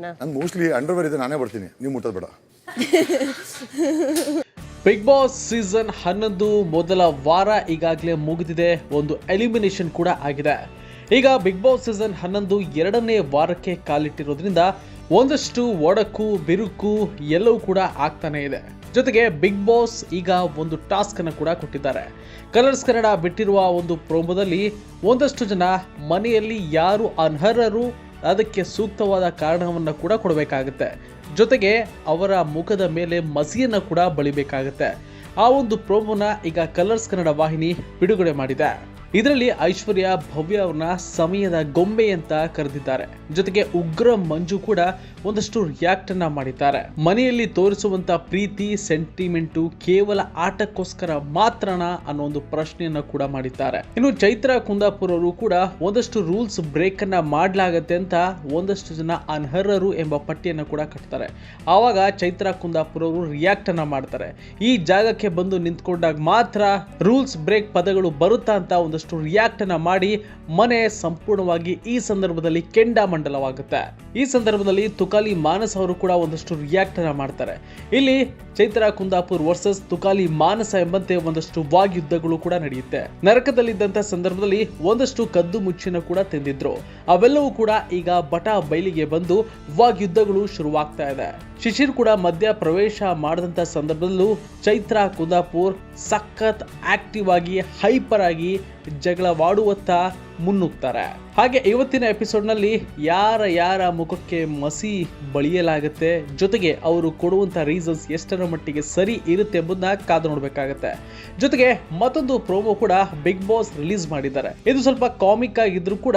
ನಾನು mostly underwear ಇದೆ ನಾನೇ ಬರ್ತೀನಿ. ನೀವು ಮುಟ್ಟೋದು ಬೇಡ. ಬಿಗ್ ಬಾಸ್ ಸೀಸನ್ ಹನ್ನೊಂದು ಮೊದಲ ವಾರ ಈಗಾಗಲೇ ಮುಗಿದಿದೆ. ಒಂದು ಎಲಿಮಿನೇಷನ್ ಕೂಡ ಆಗಿದೆ. ಈಗ ಬಿಗ್ ಬಾಸ್ ಸೀಸನ್ ಹನ್ನೊಂದು ಎರಡನೇ ವಾರಕ್ಕೆ ಕಾಲಿಟ್ಟಿರೋದ್ರಿಂದ ಒಂದಷ್ಟು ಒಡಕು ಬಿರುಕು ಎಲ್ಲವೂ ಕೂಡ ಆಗ್ತಾನೆ ಇದೆ. ಜೊತೆಗೆ ಬಿಗ್ ಬಾಸ್ ಈಗ ಒಂದು ಟಾಸ್ಕ್ ಅನ್ನು ಕೂಡ ಕೊಟ್ಟಿದ್ದಾರೆ. ಕಲರ್ಸ್ ಕನ್ನಡ ಬಿಟ್ಟಿರುವ ಒಂದು ಪ್ರೋಮೋದಲ್ಲಿ ಒಂದಷ್ಟು ಜನ ಮನೆಯಲ್ಲಿ ಯಾರು ಅನರ್ಹರು ಅದಕ್ಕೆ ಸೂಕ್ತವಾದ ಕಾರಣವನ್ನು ಕೂಡ ಕೊಡಬೇಕಾಗುತ್ತೆ. ಜೊತೆಗೆ ಅವರ ಮುಖದ ಮೇಲೆ ಮಸಿಯನ್ನು ಕೂಡ ಬಳಿಬೇಕಾಗುತ್ತೆ. ಆ ಒಂದು ಪ್ರೋಮೋನ ಈಗ ಕಲರ್ಸ್ ಕನ್ನಡ ವಾಹಿನಿ ಬಿಡುಗಡೆ ಮಾಡಿದೆ. ಇದರಲ್ಲಿ ಐಶ್ವರ್ಯ ಭವ್ಯ ಅವ್ರನ್ನ ಸಮಯದ ಗೊಂಬೆ ಅಂತ ಕರೆದಿದ್ದಾರೆ. ಜೊತೆಗೆ ಉಗ್ರ ಮಂಜು ಕೂಡ ಒಂದಷ್ಟು ರಿಯಾಕ್ಟ್ ಅನ್ನ ಮಾಡಿದ್ದಾರೆ. ಮನೆಯಲ್ಲಿ ತೋರಿಸುವಂತ ಪ್ರೀತಿ ಸೆಂಟಿಮೆಂಟು ಕೇವಲ ಆಟಕ್ಕೋಸ್ಕರ ಮಾತ್ರನಾ ಅನ್ನೋ ಒಂದು ಪ್ರಶ್ನೆಯನ್ನ ಕೂಡ ಮಾಡಿದ್ದಾರೆ. ಇನ್ನು ಚೈತ್ರ ಕುಂದಾಪುರ್ ಅವರು ಕೂಡ ಒಂದಷ್ಟು ರೂಲ್ಸ್ ಬ್ರೇಕ್ ಅನ್ನ ಮಾಡಲಾಗತ್ತೆ ಅಂತ ಒಂದಷ್ಟು ಜನ ಅನರ್ಹರು ಎಂಬ ಪಟ್ಟಿಯನ್ನು ಕೂಡ ಕಟ್ತಾರೆ. ಆವಾಗ ಚೈತ್ರ ಕುಂದಾಪುರ್ ಅವರು ರಿಯಾಕ್ಟ್ ಅನ್ನ ಮಾಡ್ತಾರೆ. ಈ ಜಾಗಕ್ಕೆ ಬಂದು ನಿಂತ್ಕೊಂಡಾಗ ಮಾತ್ರ ರೂಲ್ಸ್ ಬ್ರೇಕ್ ಪದಗಳು ಬರುತ್ತಾ ಅಂತ ಒಂದಷ್ಟು ರಿಯಾಕ್ಟ್ ಅನ್ನ ಮಾಡಿ ಮನೆ ಸಂಪೂರ್ಣವಾಗಿ ಈ ಸಂದರ್ಭದಲ್ಲಿ ಕೆಂಡಾಮಂಡಲವಾಗುತ್ತೆ ಈ ಸಂದರ್ಭದಲ್ಲಿ ತುಕಾಲಿ ಮಾನಸ ಅವರು ಕೂಡ ಒಂದಷ್ಟು ರಿಯಾಕ್ಟ್ ಅನ್ನ ಮಾಡ್ತಾರೆ. ಇಲ್ಲಿ ಚೈತ್ರ, ಕುಂದಾಪುರ್ ವರ್ಸಸ್ ತುಕಾಲಿ ಮಾನಸ ಎಂಬಂತೆ ಒಂದಷ್ಟು ವಾಗ್ಯುದ್ಧಗಳು ಕೂಡ ನಡೆಯುತ್ತೆ. ನರಕದಲ್ಲಿದ್ದಂತ ಸಂದರ್ಭದಲ್ಲಿ ಒಂದಷ್ಟು ಕದ್ದು ಮುಚ್ಚಿನ ಕೂಡ ತಿಂದಿದ್ರು. ಅವೆಲ್ಲವೂ ಕೂಡ ಈಗ ಬಟ ಬಯಲಿಗೆ ಬಂದು ವಾಗ್ಯುದ್ಧಗಳು ಶುರುವಾಗ್ತಾ ಇದೆ. ಶಿಶಿರ್ ಕೂಡ ಮಧ್ಯ ಪ್ರವೇಶ ಮಾಡದಂತ ಸಂದರ್ಭದಲ್ಲೂ ಚೈತ್ರ, ಕುಂದಾಪುರ್ ಸಖತ್ ಆಕ್ಟಿವ್ ಆಗಿ ಹೈಪರ್ ಆಗಿ ಜಗಳವಾಡುವತ್ತ ಮುನ್ನುಗ್ತಾರೆ. ಹಾಗೆ ಇವತ್ತಿನ ಎಪಿಸೋಡ್ನಲ್ಲಿ ಯಾರ ಯಾರ ಮುಖಕ್ಕೆ ಮಸಿ ಬಳಿಯಲಾಗುತ್ತೆ, ಜೊತೆಗೆ ಅವರು ಕೊಡುವಂತ ರೀಸನ್ಸ್ ಎಷ್ಟರ ಮಟ್ಟಿಗೆ ಸರಿ ಇರುತ್ತೆ ಎಂಬುದನ್ನ ಕಾದು ನೋಡಬೇಕಾಗತ್ತೆ. ಜೊತೆಗೆ ಮತ್ತೊಂದು ಪ್ರೋಮೋ ಕೂಡ ಬಿಗ್ ಬಾಸ್ ರಿಲೀಸ್ ಮಾಡಿದ್ದಾರೆ. ಇದು ಸ್ವಲ್ಪ ಕಾಮಿಕ್ ಆಗಿದ್ರು ಕೂಡ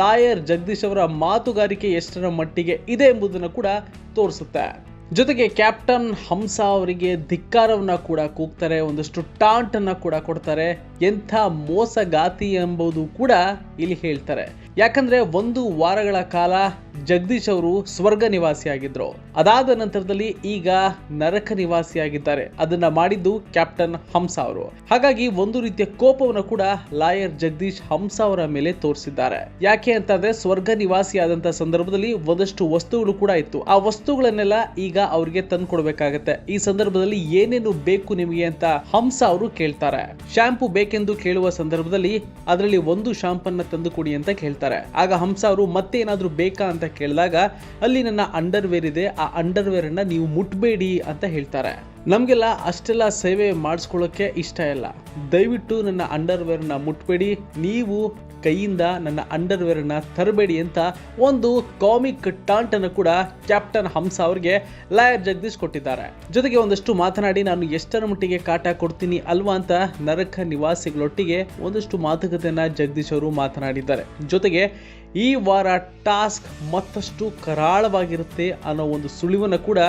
ಲಾಯರ್ ಜಗದೀಶ್ ಅವರ ಮಾತುಗಾರಿಕೆ ಎಷ್ಟರ ಮಟ್ಟಿಗೆ ಇದೆ ಎಂಬುದನ್ನು ಕೂಡ ತೋರಿಸುತ್ತೆ. ಜೊತೆಗೆ ಕ್ಯಾಪ್ಟನ್ ಹಂಸ ಅವರಿಗೆ ಧಿಕ್ಕಾರವನ್ನ ಕೂಡ ಕೂಗ್ತಾರೆ, ಒಂದಷ್ಟು ಟಾಂಟ್ ಅನ್ನ ಕೂಡ ಕೊಡ್ತಾರೆ. ಎಂಥ ಮೋಸಗಾತಿ ಎಂಬುದು ಕೂಡ ಇಲ್ಲಿ ಹೇಳ್ತಾರೆ. ಯಾಕಂದ್ರೆ ಒಂದು ವಾರಗಳ ಕಾಲ ಜಗದೀಶ್ ಅವರು ಸ್ವರ್ಗ ನಿವಾಸಿಯಾಗಿದ್ರು. ಅದಾದ ನಂತರದಲ್ಲಿ ಈಗ ನರಕ ನಿವಾಸಿಯಾಗಿದ್ದಾರೆ. ಅದನ್ನ ಮಾಡಿದ್ದು ಕ್ಯಾಪ್ಟನ್ ಹಂಸ ಅವರು. ಹಾಗಾಗಿ ಒಂದು ರೀತಿಯ ಕೋಪವನ್ನು ಕೂಡ ಲಾಯರ್ ಜಗದೀಶ್ ಹಂಸ ಅವರ ಮೇಲೆ ತೋರಿಸಿದ್ದಾರೆ. ಯಾಕೆ ಅಂತಂದ್ರೆ ಸ್ವರ್ಗ ನಿವಾಸಿಯಾದಂತ ಸಂದರ್ಭದಲ್ಲಿ ಒಂದಷ್ಟು ವಸ್ತುಗಳು ಕೂಡ ಇತ್ತು. ಆ ವಸ್ತುಗಳನ್ನೆಲ್ಲ ಈಗ ಅವರಿಗೆ ತಂದ್ಕೊಡ್ಬೇಕಾಗತ್ತೆ. ಈ ಸಂದರ್ಭದಲ್ಲಿ ಏನೇನು ಬೇಕು ನಿಮಗೆ ಅಂತ ಹಂಸ ಅವರು ಕೇಳ್ತಾರೆ. ಶಾಂಪು ಬೇಕೆಂದು ಕೇಳುವ ಸಂದರ್ಭದಲ್ಲಿ ಅದರಲ್ಲಿ ಒಂದು ಶಾಂಪನ್ನ ತಂದು ಕೊಡಿ ಅಂತ ಕೇಳ್ತಾರೆ. ಆಗ ಹಂಸ ಅವರು ಮತ್ತೆ ಏನಾದರೂ ಬೇಕಾ ಅಂತ ಕೇಳಿದಾಗ, ಅಲ್ಲಿ ನನ್ನ ಅಂಡರ್ವೇರ್ ಇದೆ, ಆ ಅಂಡರ್ವೇರ್ ಅನ್ನ ನೀವು ಮುಟ್ಬೇಡಿ ಅಂತ ಹೇಳ್ತಾರೆ. ನಮಗೆಲ್ಲ ಅಷ್ಟೆಲ್ಲ ಸೇವೆ ಮಾಡಿಸ್ಕೊಳ್ಳೋಕೆ ಇಷ್ಟ ಇಲ್ಲ. ದಯವಿಟ್ಟು ನನ್ನ ಅಂಡರ್ವೇರ್ನ ಮುಟ್ಬೇಡಿ. ನೀವು ಕೈಯಿಂದ ನನ್ನ ಅಂಡರ್ವೇರ್ನ ತರಬೇಡಿ ಅಂತ ಒಂದು ಕಾಮಿಕ್ ಟಾಂಟ್ ಅನ್ನು ಕೂಡ ಕ್ಯಾಪ್ಟನ್ ಹಂಸ ಅವರಿಗೆ ಲಾಯರ್ ಜಗದೀಶ್ ಕೊಟ್ಟಿದ್ದಾರೆ. ಜೊತೆಗೆ ಒಂದಷ್ಟು ಮಾತನಾಡಿ ನಾನು ಎಷ್ಟರ ಮಟ್ಟಿಗೆ ಕಾಟ ಕೊಡ್ತೀನಿ ಅಲ್ವಾ ಅಂತ ನರಕ ನಿವಾಸಿಗಳೊಟ್ಟಿಗೆ ಒಂದಷ್ಟು ಮಾತುಕತೆಯನ್ನ ಜಗದೀಶ್ ಅವರು ಮಾತನಾಡಿದ್ದಾರೆ. ಜೊತೆಗೆ ಈ ವಾರ ಟಾಸ್ಕ್ ಮತ್ತಷ್ಟು ಕರಾಳವಾಗಿರುತ್ತೆ ಅನ್ನೋ ಒಂದು ಸುಳಿವನ್ನು ಕೂಡ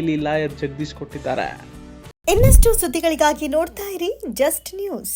ಇಲ್ಲಿ ಲಾಯರ್ ಜಗದೀಶ್ ಕೊಟ್ಟಿದ್ದಾರೆ. ಇನ್ನಷ್ಟು ಸುದ್ದಿಗಳಿಗಾಗಿ ನೋಡ್ತಾ ಇರಿ ಜಸ್ಟ್ ನ್ಯೂಸ್.